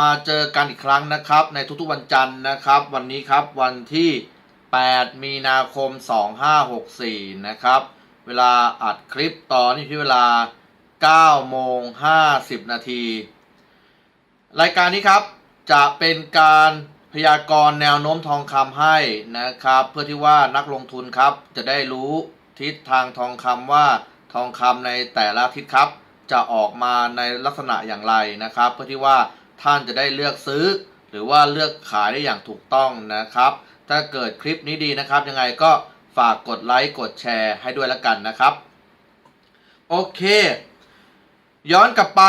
มาเจอกันอีกครั้งนะครับ ในทุกๆวันจันทร์นะครับ วันนี้ครับวันที่ 8 มีนาคม 2564 นะครับ เวลาอัดคลิปตอนนี้ที่เวลา 9 โมง 50 นาที รายการนี้ครับจะเป็นการพยากรณ์แนวโน้มทองคำให้นะครับ เพื่อที่ว่านักลงทุนครับจะได้รู้ทิศทางทองคำว่าทองคำในแต่ละทิศครับ จะออกมาในลักษณะอย่างไรนะครับ เพื่อที่ว่า ท่านจะได้เลือกซื้อ หรือว่าเลือกขายได้อย่างถูกต้องนะครับ ถ้าเกิดคลิปนี้ดีนะครับ ยังไงก็ฝากกดไลค์กดแชร์ให้ด้วยละกันนะครับ โอเค ย้อนกลับไป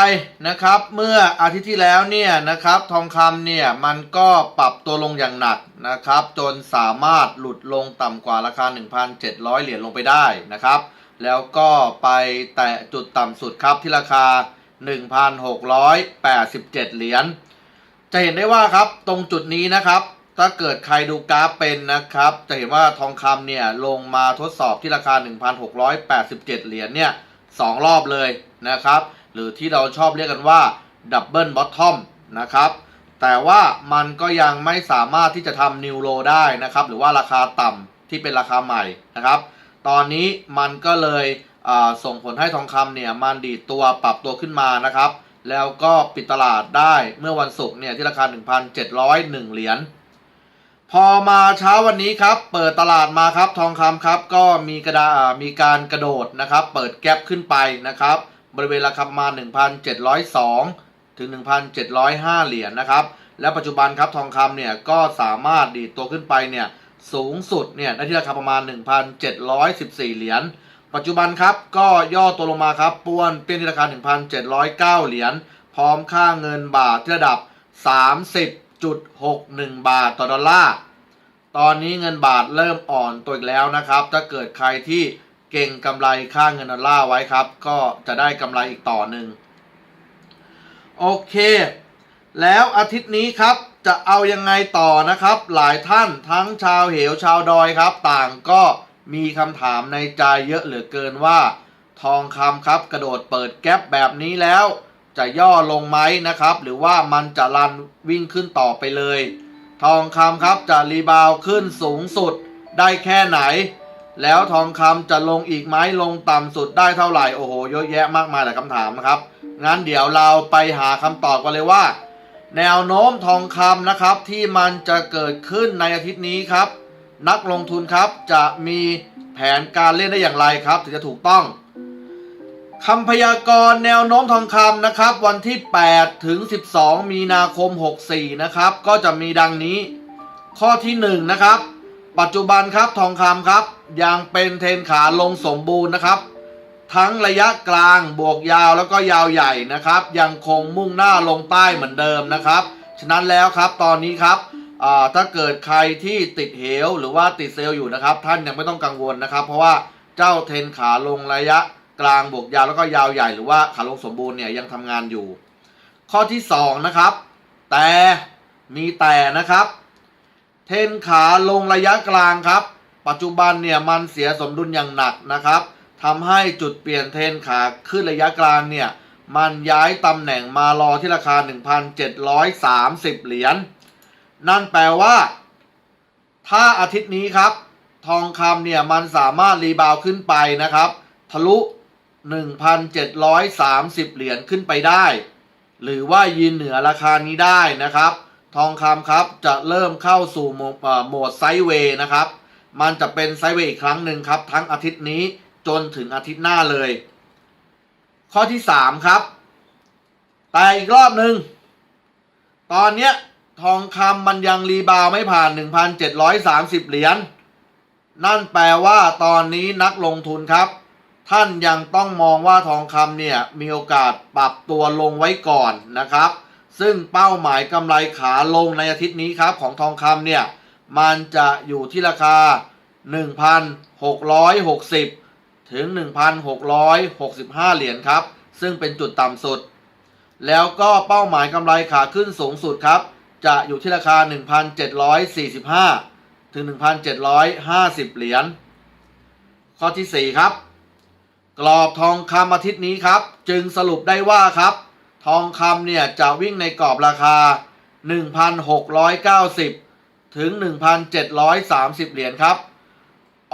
นะครับ เมื่ออาทิตย์ที่แล้วเนี่ยนะครับ ทองคำเนี่ยมันก็ปรับตัวลงอย่างหนักนะครับ จนสามารถหลุดลงต่ำกว่าราคา 1,700 เหรียญลงไปได้นะครับ แล้วก็ไปแตะจุดต่ำสุดครับที่ราคา 1,687 เหรียญ จะเห็นได้ว่าครับตรงจุดนี้นะครับ ถ้าเกิดใครดูกราฟเป็นนะครับ จะเห็นว่าทองคำเนี่ยลงมาทดสอบที่ราคา 1,687 เหรียญเนี่ยสองรอบเลยนะครับ หรือที่เราชอบเรียกกันว่าดับเบิลบอททอมนะครับแต่ว่ามันก็ยังไม่สามารถที่จะทำนิวโลได้นะครับ หรือว่าราคาต่ำที่เป็นราคาใหม่นะครับ ตอนนี้มันก็เลย ส่งผลให้ทองคำเนี่ยมันดีดตัวปรับตัวขึ้นมานะครับ แล้วก็ปิดตลาดได้เมื่อวันศุกร์เนี่ยที่ราคา 1,701 เหรียญพอมาเช้าวันนี้ครับ เปิดตลาดมาครับทองคำครับ ก็มีกระดามีการกระโดดนะครับ เปิดแกลบขึ้นไปนะครับ บริเวณราคาประมาณ1,702 ถึง 1,705 เหรียญนะครับ และปัจจุบันครับทองคำเนี่ยก็สามารถดีดตัวขึ้นไปเนี่ยสูงสุดเนี่ยได้ที่ราคาประมาณ 1,714 เหรียญ ปัจจุบันครับก็ย่อตัวลงมาครับป้วนเปี้ยนที่ราคา 1,709 เหรียญ พร้อมค่าเงินบาทที่ระดับ 30.61 บาทต่อดอลลาร์ตอนนี้เงินบาทเริ่มอ่อนตัวอีกแล้วนะครับ ถ้าเกิดใครที่เก่งกำไรค่าเงินดอลลาร์ไว้ครับ ก็จะได้กำไรอีกต่อหนึ่งโอเค แล้วอาทิตย์นี้ครับจะเอายังไงต่อนะครับ หลายท่านทั้งชาวเหวชาวดอยครับ ต่างก็ มีคำถามในใจเยอะเหลือเกินว่า ทองคำครับกระโดดเปิดแก๊ปแบบนี้แล้ว จะย่อลงไหมนะครับ หรือว่ามันจะรันวิ่งขึ้นต่อไปเลย ทองคำครับจะรีบาวขึ้นสูงสุดได้แค่ไหน แล้วทองคำจะลงอีกไหมลงต่ำสุดได้เท่าไหร่โอ้โหเยอะแยะมากมายหลายคำถามนะครับงั้นเดี๋ยวเราไปหาคำตอบกันเลยว่า แนวโน้มทองคำนะครับที่มันจะเกิดขึ้นในอาทิตย์นี้ครับ นักลงทุนครับจะมีแผนการเล่นได้อย่างไรครับ ถึงจะถูกต้องคำพยากรณ์แนวโน้มทองคำนะครับ วันที่ 8 ถึง 12 มีนาคม 64 นะครับ ก็จะมีดังนี้ ข้อที่ 1 นะครับ ปัจจุบันครับทองคำครับ ยังเป็นเทนขาลงสมบูรณ์นะครับ ทั้งระยะกลางบวกยาวแล้วก็ยาวใหญ่นะครับ ยังคงมุ่งหน้าลงใต้เหมือนเดิมนะครับ ฉะนั้นแล้วครับตอนนี้ครับ ถ้าเกิดใครที่ติดเหวหรือว่าติดเซลล์อยู่นะครับ ท่านยังไม่ต้องกังวลนะครับ เพราะว่าเจ้าเทนขาลงระยะกลางบวกยาวแล้วก็ยาวใหญ่หรือว่าขาลงสมบูรณ์เนี่ยยังทำงานอยู่ ข้อที่สองนะครับแต่มีแต่นะครับ เทนขาลงระยะกลางครับ ปัจจุบันเนี่ยมันเสียสมดุลอย่างหนักนะครับทำให้จุดเปลี่ยนเทนขาขึ้นระยะกลางเนี่ยมันย้ายตำแหน่งมารอที่ราคา 1,730 เหรียญ นั่นแปลว่า ถ้าอาทิตย์นี้ครับ ทองคำเนี่ยมันสามารถรีบาวขึ้นไปนะครับ ทะลุ 1,730 เหรียญขึ้นไปได้ หรือว่ายืนเหนือราคานี้ได้นะครับ ทองคำครับจะเริ่มเข้าสู่โหมดเอ่อโหมดไซด์เวย์นะครับ มันจะเป็นไซด์เวย์อีกครั้งหนึ่งครับ ทั้งอาทิตย์นี้จนถึงอาทิตย์หน้าเลย ข้อที่ 3 ครับ แต่อีกรอบหนึ่งตอนเนี้ย ทองคำมันยังรีบาวไม่ผ่าน 1,730 เหรียญนั่นแปลว่าตอนนี้นักลงทุนครับ ท่านยังต้องมองว่าทองคำเนี่ย มีโอกาสปรับตัวลงไว้ก่อนนะครับ ซึ่งเป้าหมายกำไรขาลงในอาทิตย์นี้ครับ ของทองคำเนี่ย มันจะอยู่ที่ราคา 1,660 ถึง 1,665 เหรียญครับ ซึ่งเป็นจุดต่ำสุด แล้วก็เป้าหมายกำไรขาขึ้นสูงสุดครับ จะอยู่ที่ราคา 1,745 ถึง 1,750 เหรียญ ข้อที่ 4 ครับ กรอบทองคำอาทิตย์นี้ครับ จึงสรุปได้ว่าครับ ทองคำเนี่ยจะวิ่งในกรอบราคา 1,690 ถึง 1,730 เหรียญครับ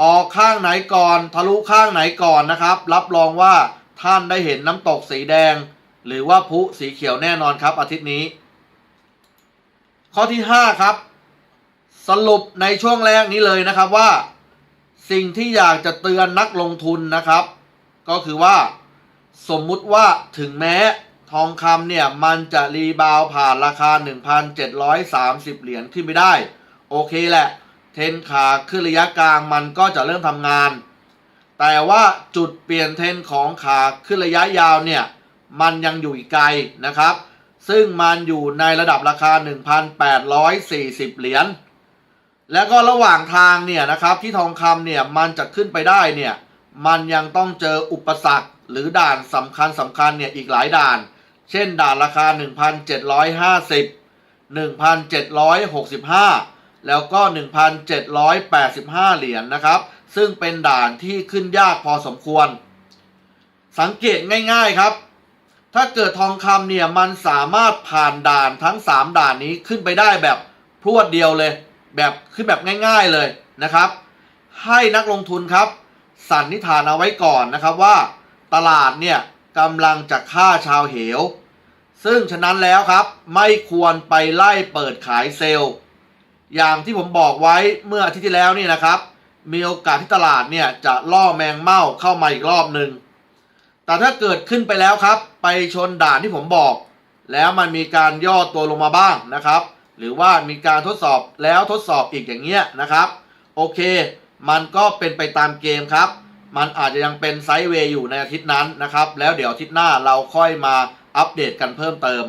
ออกข้างไหนก่อนทะลุข้างไหนก่อนนะครับ รับรองว่าท่านได้เห็นน้ำตกสีแดง หรือว่าพุสีเขียวแน่นอนครับอาทิตย์นี้ ข้อที่ 5 ครับ สรุปในช่วงแรกนี้เลยนะครับว่า สิ่งที่อยากจะเตือนนักลงทุนนะครับ ก็คือว่า สมมุติว่าถึงแม้ทองคำเนี่ย มันจะรีบาวผ่านราคา 1,730 เหรียญขึ้นไปได้ โอเคแหละ เทนขาขึ้นระยะกลางมันก็จะเริ่มทำงาน แต่ว่าจุดเปลี่ยนเทนของขาขึ้นระยะยาวเนี่ย มันยังอยู่อีกไกลนะครับ ซึ่งมันอยู่ในระดับราคา 1,840 เหรียญ แล้วก็ระหว่างทางเนี่ยนะครับที่ทองคำเนี่ยมันจะขึ้นไปได้เนี่ยมันยังต้องเจออุปสรรคหรือด่านสำคัญสำคัญเนี่ยอีกหลายด่าน เช่นด่านราคา 1,750 1,765 แล้วก็ 1,785 เหรียญนนะครับ ซึ่งเป็นด่านที่ขึ้นยากพอสมควร สังเกตง่ายๆครับ ถ้าเกิดทองคำเนี่ยมันสามารถผ่านด่านทั้ง 3 ด่านนี้ขึ้นไปได้แบบพรวดเดียวเลย แบบขึ้นแบบง่าย ๆเลยนะครับ ให้นักลงทุนครับสันนิษฐานเอาไว้ก่อนนะครับว่าตลาดเนี่ยกำลังจะฆ่าชาวเหว ซึ่งฉะนั้นแล้วครับ ไม่ควรไปไล่เปิดขายเซลล์ อย่างที่ผมบอกไว้เมื่ออาทิตย์ที่แล้วนี่นะครับ มีโอกาสที่ตลาดเนี่ยจะล่อแมงเม่าเข้ามาอีกรอบหนึ่ง แต่ถ้าเกิดขึ้นไปแล้วครับ ไปชนด่านที่ผมบอก แล้วมันมีการย่อตัวลงมาบ้างนะครับ หรือว่ามีการทดสอบแล้วทดสอบอีกอย่างเงี้ยนะครับ โอเค มันก็เป็นไปตามเกมครับ มันอาจจะยังเป็นไซด์เวย์อยู่ในอาทิตย์นั้นนะครับ แล้วเดี๋ยวอาทิตย์หน้าเราค่อยมาอัปเดตกันเพิ่มเติม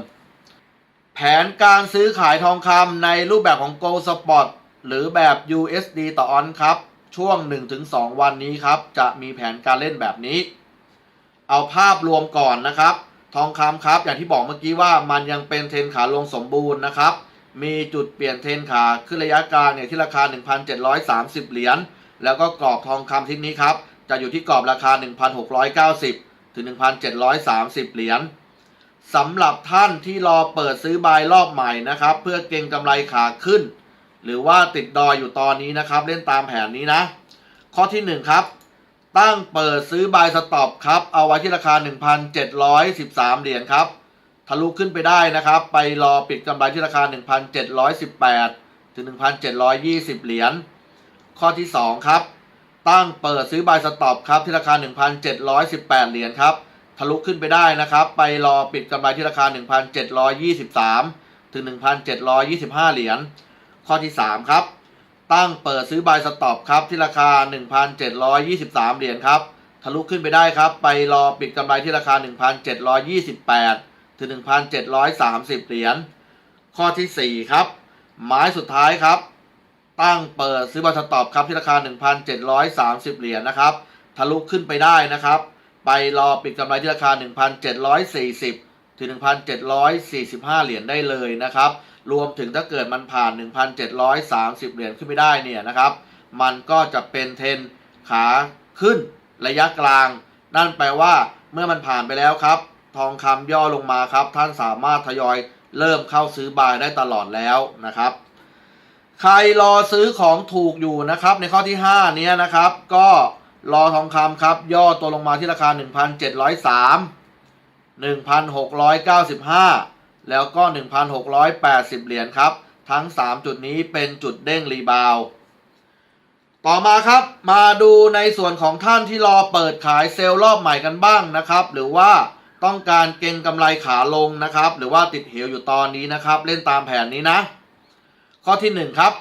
แผนการซื้อขายทองคำในรูปแบบของ Gold Spot หรือแบบ USD ต่อออนครับ ช่วง 1-2 วันนี้ครับ จะมีแผนการเล่นแบบนี้ เอาภาพรวมก่อนนะครับ ทองคำครับ อย่างที่บอกเมื่อกี้ว่ามันยังเป็นเทนขาลงสมบูรณ์นะครับ มีจุดเปลี่ยนเทนขาขึ้นระยะกลางเนี่ยที่ราคา 1,730 เหรียญ แล้วก็กรอบทองคำที่นี้ครับ จะอยู่ที่กรอบราคา 1,690 ถึง 1,730 เหรียญสำหรับท่านที่รอเปิดซื้อบายรอบใหม่นะครับ เพื่อเก็งกำไรขาขึ้น หรือว่าติดดอยอยู่ตอนนี้นะครับ เล่นตามแผนนี้นะ ข้อที่ 1 ครับ ตั้งเปิดซื้อบายสต็อปครับ เอาไว้ที่ราคา 1,713 เหรียญครับทะลุขึ้นไปได้นะครับ ไปรอปิดกำไรที่ราคา 1,718 ถึง 1,720 เหรียญ ข้อที่ 2 ครับ ตั้งเปิดซื้อบายสต็อปครับที่ราคา 1,718 เหรียญครับ ทะลุขึ้นไปได้นะครับ ไปรอปิดกำไรที่ราคา 1,723 ถึง 1,725 เหรียญ ข้อที่ 3 ครับ ตั้งเปิดซื้อบายสต็อปครับที่ราคา 1,723 เหรียญครับทะลุขึ้นไปได้ครับ ไปรอปิดกำไรที่ราคา 1,728 ถึง 1,730 เหรียญข้อทีสี่ 4 ครับ หมายสุดท้ายครับ ตั้งเปิดซื้อบายสต็อปครับที่ราคา 1,730 เหรียญนะครับทะลุขึ้นไปได้นะครับ ไปรอปิดกำไรที่ราคา 1,740 ถึง 1,745 เหรียญได้เลยนะครับ รวมถึงถ้าเกิดมันผ่าน 1,730 เหรียญขึ้นไปได้เนี่ยนะครับ มันก็จะเป็นเทรนขาขึ้นระยะกลาง นั่นแปลว่าเมื่อมันผ่านไปแล้วครับ ทองคำย่อลงมาครับ ท่านสามารถทยอยเริ่มเข้าซื้อบายได้ตลอดแล้วนะครับ ใครรอซื้อของถูกอยู่นะครับ ในข้อที่ 5 เนี้ยนะครับ ก็รอทองคำครับ ย่อตัวลงมาที่ราคา 1,703 1,695 แล้วก็ 1,680 เหรียญครับ ทั้ง 3 จุดนี้เป็นจุดเด้งรีบาวต่อมาครับมาดูในส่วนของท่านที่รอเปิดขายเซลล์รอบใหม่กันบ้างนะครับ หรือว่าต้องการเก็งกำไรขาลงนะครับ หรือว่าติดเหวอยู่ตอนนี้นะครับ เล่นตามแผนนี้นะ ข้อที่ 1 ครับ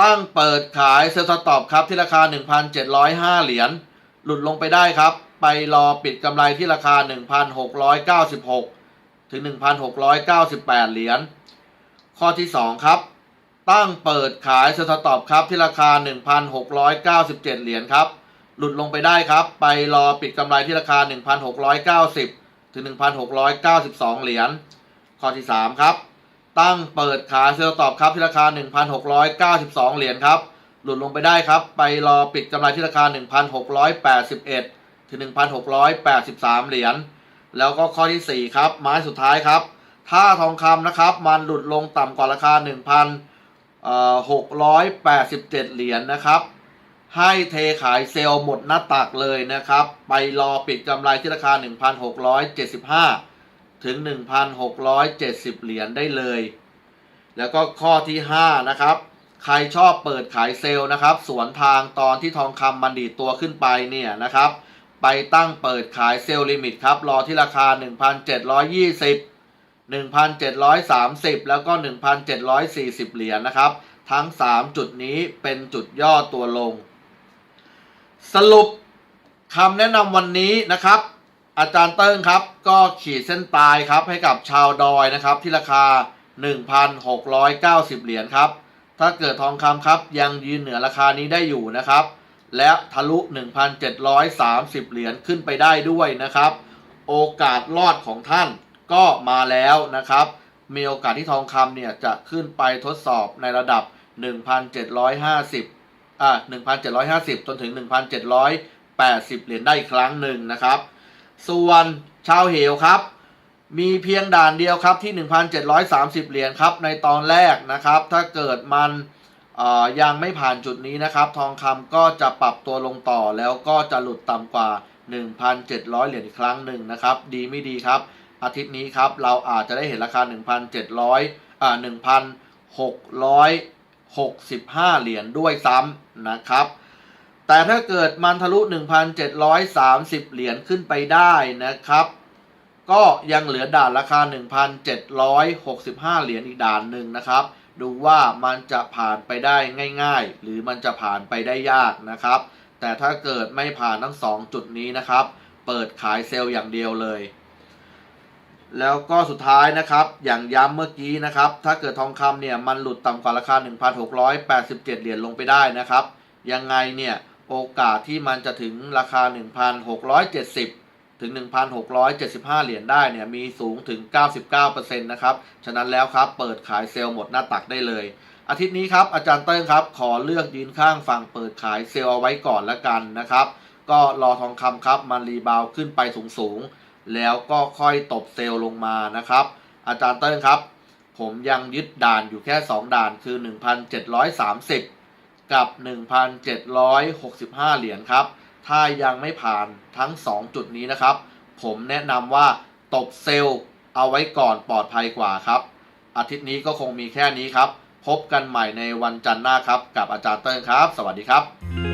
ตั้งเปิดขายเซลล์สต็อปครับที่ราคา 1,705 เหรียญหลุดลงไปได้ครับ ไปรอปิดกำไรที่ราคา 1,696 ถึง 1,698 เหรียญ ข้อที่ 2 ครับ ตั้งเปิดขายเซลล์สต็อปครับที่ราคา 1,697 เหรียญครับ หลุดลงไปได้ครับ ไปรอปิดกำไรที่ราคา 1,690 ถึง 1,692 เหรียญ ข้อที่ 3 ครับ ตั้งเปิดขายเซลล์ตอบครับที่ราคา 1,692 เหรียญครับ หลุดลงไปได้ครับ ไปรอปิดกำไรที่ราคา 1,681 ถึง 1,683 เหรียญ แล้วก็ข้อที่ 4 ครับ ไม้สุดท้ายครับ ถ้าทองคำนะครับ มันหลุดลงต่ำกว่าราคา 1,687 เหรียญนะครับ ให้เทขายเซลล์หมดหน้าตักเลยนะครับ ไปรอปิดกำไรที่ราคา 1,675 ถึง 1,670 เหรียญได้เลย แล้วก็ข้อที่ 5 นะครับใครชอบเปิดขายเซลล์นะครับ สวนทางตอนที่ทองคำมันดีดตัวขึ้นไปเนี่ยนะครับ ไปตั้งเปิดขายเซลล์ลิมิตครับ รอที่ราคา 1,720 1,730 แล้วก็ 1,740 เหรียญนะครับ ทั้ง 3 จุดนี้เป็นจุดย่อตัวลง สรุปคำแนะนำวันนี้นะครับ อาจารย์เติ้งครับ ก็ขีดเส้นตายครับให้กับชาวดอยนะครับ ที่ราคา 1,690 เหรียญครับ ถ้าเกิดทองคำครับ ยังยืนเหนือราคานี้ได้อยู่นะครับ และทะลุ 1,730 เหรียญขึ้นไปได้ด้วยนะครับ โอกาสรอดของท่านก็มาแล้วนะครับ มีโอกาสที่ทองคำเนี่ยจะขึ้นไปทดสอบในระดับ 1,750อ่า1,750 จนถึง 1,780 เหรียญได้อีกครั้งหนึ่งนะครับ ส่วนชาวเหวครับ มีเพียงด่านเดียวครับที่ 1,730 เหรียญครับในตอนแรกนะครับ ถ้าเกิดมัน ยังไม่ผ่านจุดนี้นะครับ ทองคำก็จะปรับตัวลงต่อแล้วก็จะหลุดต่ำกว่า 1,700 เหรียญอีกครั้งหนึ่งนะครับ ดีไม่ดีครับ อาทิตย์นี้ครับ เราอาจจะได้เห็นราคา 1,700 อ่า 1,665 เหรียญด้วยซ้ำนะครับ แต่ถ้าเกิดมันทะลุ 1,730 เหรียญขึ้นไปได้นะครับ ก็ยังเหลือด่านราคา 1,765 เหรียญอีกด่านหนึ่งนะครับ ดูว่ามันจะผ่านไปได้ง่าย ๆ หรือมันจะผ่านไปได้ยากนะครับ แต่ถ้าเกิดไม่ผ่านทั้ง 2 จุดนี้นะครับ เปิดขายเซลล์อย่างเดียวเลย แล้วก็สุดท้ายนะครับ อย่างย้ำเมื่อกี้นะครับ ถ้าเกิดทองคำเนี่ยมันหลุดต่ำกว่าราคา 1,687 เหรียญลงไปได้นะครับ ยังไงเนี่ยโอกาสที่มันจะถึงราคา 1,670 ถึง 1,675 เหรียญได้เนี่ยมีสูงถึง 99%นะครับ ฉะนั้นแล้วครับเปิดขายเซลล์หมดหน้าตักได้เลย อาทิตย์นี้ครับอาจารย์เติ้งครับ ขอเลือกยืนข้างฝั่งเปิดขายเซลล์เอาไว้ก่อนละกันนะครับ ก็รอทองคำครับมันรีบาวขึ้นไปสูงๆ แล้วก็ค่อยตบเซลล์ลงมานะครับ อาจารย์เติ้งครับ ผมยังยึดด่านอยู่แค่ 2 ด่านคือ 1,730 กับ 1,765 เหรียญครับ ถ้ายังไม่ผ่านทั้ง 2 จุดนี้นะครับ ผมแนะนำว่าตบเซลล์เอาไว้ก่อนปลอดภัยกว่าครับ อาทิตย์นี้ก็คงมีแค่นี้ครับ พบกันใหม่ในวันจันทร์หน้าครับ กับอาจารย์เติ้งครับ สวัสดีครับ